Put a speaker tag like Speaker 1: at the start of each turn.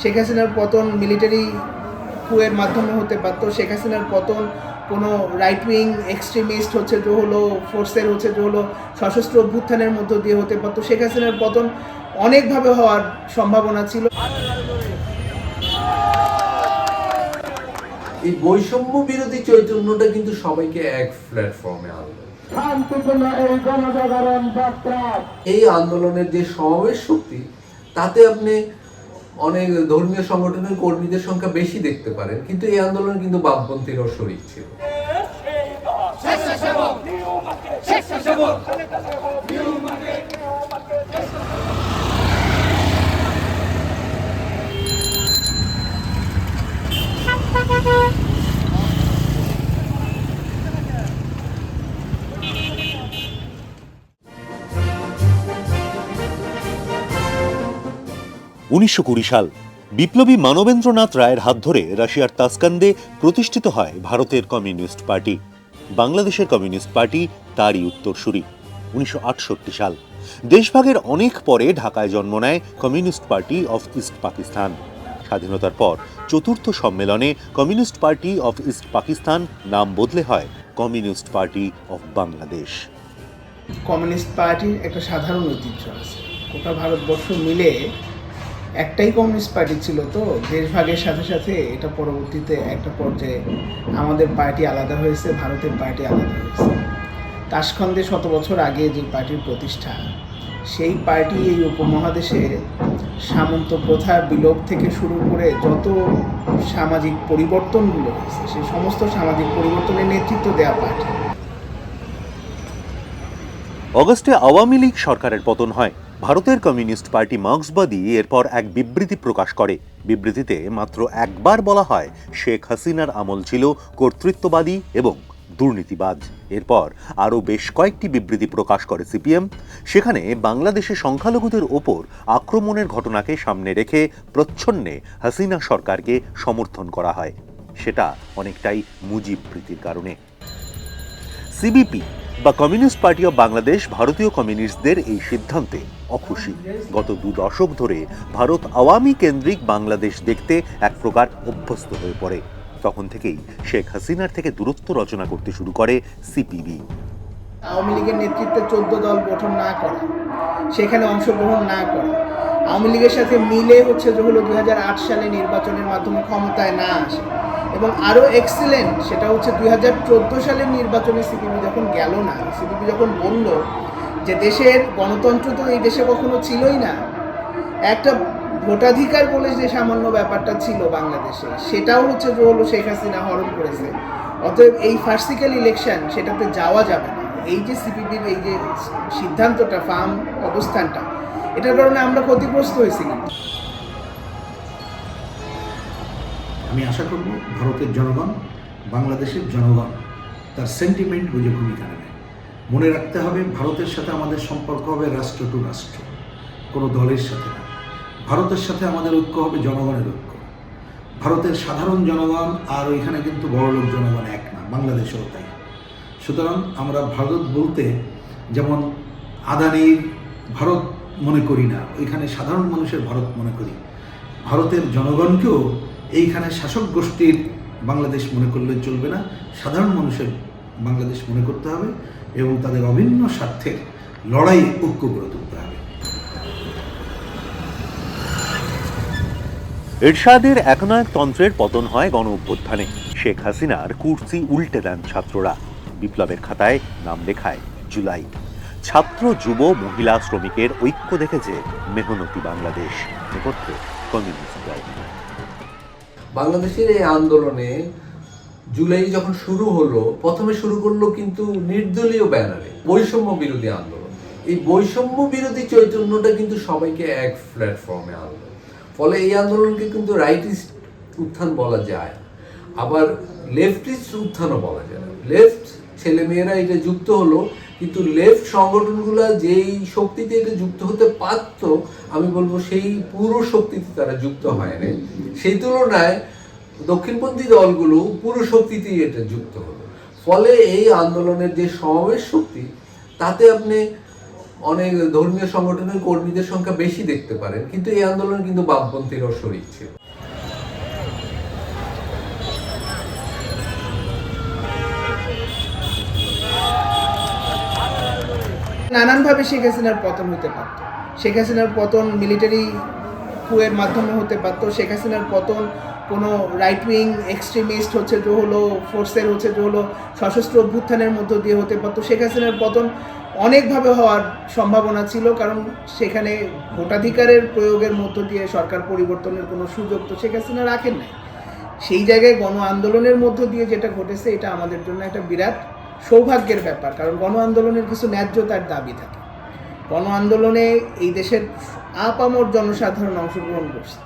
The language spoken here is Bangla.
Speaker 1: শেখ হাসিনার পতন মিলিটারি কুয়ের মাধ্যমে হতে পারতো। শেখ হাসিনার পতন কোনো রাইট উইং এক্সট্রিমিস্ট হচ্ছে যে হলো ফোর্সের হচ্ছে যে হলো, সশস্ত্র অভ্যুত্থানের মধ্য দিয়ে হতে পারতো। শেখ হাসিনার পতন অনেকভাবে হওয়ার সম্ভাবনা ছিল।
Speaker 2: এই বৈষম্য বিরোধী চৈতন্যটা কিন্তু সবাইকে এক প্ল্যাটফর্মে আনলো।
Speaker 3: এই
Speaker 2: আন্দোলনের যে সমাবেশ শক্তি, তাতে আপনি অনেক ধর্মীয় সংগঠনের কর্মীদের সংখ্যা বেশি দেখতে পারেন কিন্তু এই আন্দোলন কিন্তু বামপন্থীরাও শরিক ছিল।
Speaker 4: উনিশশো কুড়ি সাল, বিপ্লবী মানবেন্দ্রনাথ রায়ের হাত ধরে রাশিয়ার তাসকান্দে প্রতিষ্ঠিত হয় ভারতের কমিউনিস্ট পার্টি। বাংলাদেশের কমিউনিস্ট পার্টি তারই উত্তরসূরি, উনিশশো আটষট্টি সাল। দেশভাগের অনেক পরে ঢাকায় জন্ম নেয় communist party of East Pakistan. স্বাধীনতার পর চতুর্থ সম্মেলনে communist party of East Pakistan নাম বদলে হয় communist party of Bangladesh.
Speaker 1: Communist পার্টির একটা সাধারণ ঐতিহ্য আছে। গোটা ভারতবর্ষ মিলে একটাই কমিউনিস্ট পার্টি ছিল তো, দেশভাগের সাথে সাথে এটা পরবর্তীতে একটা পর্যায়ে আমাদের পার্টি আলাদা হয়েছে, ভারতের পার্টি আলাদা হয়েছে। তাসখন্দে শত বছর আগে যে পার্টির প্রতিষ্ঠা, সেই পার্টি এই উপমহাদেশে সামন্ত প্রথা বিলোপ থেকে শুরু করে যত সামাজিক পরিবর্তনগুলো হয়েছে, সেই সমস্ত সামাজিক পরিবর্তনের নেতৃত্ব দেওয়া পার্টি।
Speaker 4: অগস্টে আওয়ামী লীগ সরকারের পতন হয়। ভারতের কমিউনিস্ট পার্টি মার্ক্সবাদী এরপর এক বিবৃতি প্রকাশ করে। বিবৃতিতে মাত্র একবার বলা হয়, শেখ হাসিনার আমল ছিল কর্তৃত্ববাদী এবং দুর্নীতিবাদ। এরপর আরও বেশ কয়েকটি বিবৃতি প্রকাশ করে সিপিএম। সেখানে বাংলাদেশে সংখ্যালঘুদের ওপর আক্রমণের ঘটনাকে সামনে রেখে প্রচ্ছন্নে হাসিনা সরকারকে সমর্থন করা হয়। সেটা অনেকটাই মুজিব প্রীতির কারণে। সিবিপি বা কমিউনিস্ট পার্টি অব বাংলাদেশ, ভারতীয় কমিউনিস্টদের এই সিদ্ধান্তে অখুশি। গত দু দশক ধরে ভারত আওয়ামী কেন্দ্রিক বাংলাদেশ দেখতে এক প্রকার অভ্যস্ত হয়ে পড়ে। তখন থেকেই শেখ হাসিনার থেকে দূরত্ব রচনা করতে শুরু করে সিপিবি।
Speaker 1: আওয়ামী লীগের নেতৃত্বে চোদ্দ দল গঠন না করা, সেখানে অংশগ্রহণ না করা, আওয়ামী লীগের সাথে মিলে হচ্ছে যে হলো দুই সালে নির্বাচনের মাধ্যমে ক্ষমতায় না আসে। এবং আরও এক্সিলেন্ট সেটা হচ্ছে দুই হাজার চোদ্দ সালের নির্বাচনে সিপিবি যখন গেল না সিপিবি যখন বলল যে দেশের গণতন্ত্র তো এই দেশে কখনো ছিলই না, একটা ভোটাধিকার বলে যে সামান্য ব্যাপারটা ছিল বাংলাদেশে, সেটাও হচ্ছে যে হলো শেখ হাসিনা হরণ করেছে। অতএব এই ফার্সিক্যাল ইলেকশন সেটাতে যাওয়া যাবে না। এই যে সিপিবির এই যে সিদ্ধান্তটা ফার্ম অবস্থানটা, এটার কারণে আমরা ক্ষতিগ্রস্ত হয়েছি
Speaker 5: আমি আশা করব ভারতের জনগণ, বাংলাদেশের জনগণ তার সেন্টিমেন্ট বুঝে ভূমিকা নেবে। মনে রাখতে হবে ভারতের সাথে আমাদের সম্পর্ক হবে রাষ্ট্র টু রাষ্ট্র। কোনো দলের সাথে না। ভারতের সাথে আমাদের ঐক্য হবে জনগণের ঐক্য। ভারতের সাধারণ জনগণ আর ওইখানে কিন্তু বড়লোক জনগণ এক না, বাংলাদেশেও তাই। সুতরাং আমরা ভারত বলতে যেমন আদানির ভারত মনে করি না, ওইখানে সাধারণ মানুষের ভারত মনে করি। ভারতের জনগণকেও এইখানে শাসক গোষ্ঠীর বাংলাদেশ মনে করলে চলবে না। সাধারণ মানুষের বাংলাদেশ মনে করতে হবে এবং তাদের অভিন্ন স্বার্থের লড়াই ঐক্য গড়ে তুলতে হবে।
Speaker 4: এরশাদের একনায়কতন্ত্রের পতন হয় গণ অভ্যুত্থানে শেখ হাসিনার কুর্সি উল্টে দেন ছাত্ররা। বিপ্লবের খাতায় নাম লেখায় জুলাই। ছাত্র, যুব, মহিলা, শ্রমিকের ঐক্য দেখেছে মেহনতি বাংলাদেশ। নেপথ্যে কমিউনিস্ট দল।
Speaker 2: বাংলাদেশের এই আন্দোলনে জুলাই যখন শুরু হলো, প্রথমে শুরু করল কিন্তু নির্দলীয় ব্যানারে, বৈষম্য বিরোধী আন্দোলন। এই বৈষম্য বিরোধী চৈতন্যটা কিন্তু সবাইকে এক প্ল্যাটফর্মে আনলো। ফলে এই আন্দোলনকে কিন্তু রাইটিস্ট উত্থান বলা যায়, আবার লেফটিস্ট উত্থানও বলা যায় লেফট ছেলেমেয়েরা এটা যুক্ত হলো কিন্তু লেফট সংগঠনগুলো যেই শক্তিতে এটা যুক্ত হতে পারত, আমি বলব সেই পুরো শক্তিতে তারা যুক্ত হয় হয়নি। সেই তুলনায় দক্ষিণপন্থী দলগুলো পুরো শক্তিতেই এটা যুক্ত হলো। ফলে এই আন্দোলনের যে সমাবেশ শক্তি, তাতে আপনি অনেক ধর্মীয় সংগঠনের কর্মীদের সংখ্যা বেশি দেখতে পারেন, কিন্তু এই আন্দোলন কিন্তু বামপন্থীরাও শরিক ছিল।
Speaker 1: নানানভাবে শেখ হাসিনার পতন হতে পারত। শেখ হাসিনার পতন মিলিটারি কুয়ের মাধ্যমে হতে পারত। শেখ হাসিনার পতন কোনো রাইট উইং এক্সট্রিমিস্ট হচ্ছে যে হলো ফোর্সের হচ্ছে যে হলো, সশস্ত্র অভ্যুত্থানের মধ্য দিয়ে হতে পারতো। শেখ হাসিনার পতন অনেকভাবে হওয়ার সম্ভাবনা ছিল কারণ সেখানে ভোটাধিকারের প্রয়োগের মধ্য দিয়ে সরকার পরিবর্তনের কোনো সুযোগ তো শেখ হাসিনা রাখেন নাই। সেই জায়গায় গণ আন্দোলনের মধ্য দিয়ে যেটা ঘটেছে, এটা আমাদের জন্য একটা বিরাট সৌভাগ্যের ব্যাপার, কারণ গণ আন্দোলনের কিছু ন্যায্যতার দাবি থাকে। গণ আন্দোলনে এই দেশের আপামর জনসাধারণ অংশগ্রহণ করছে।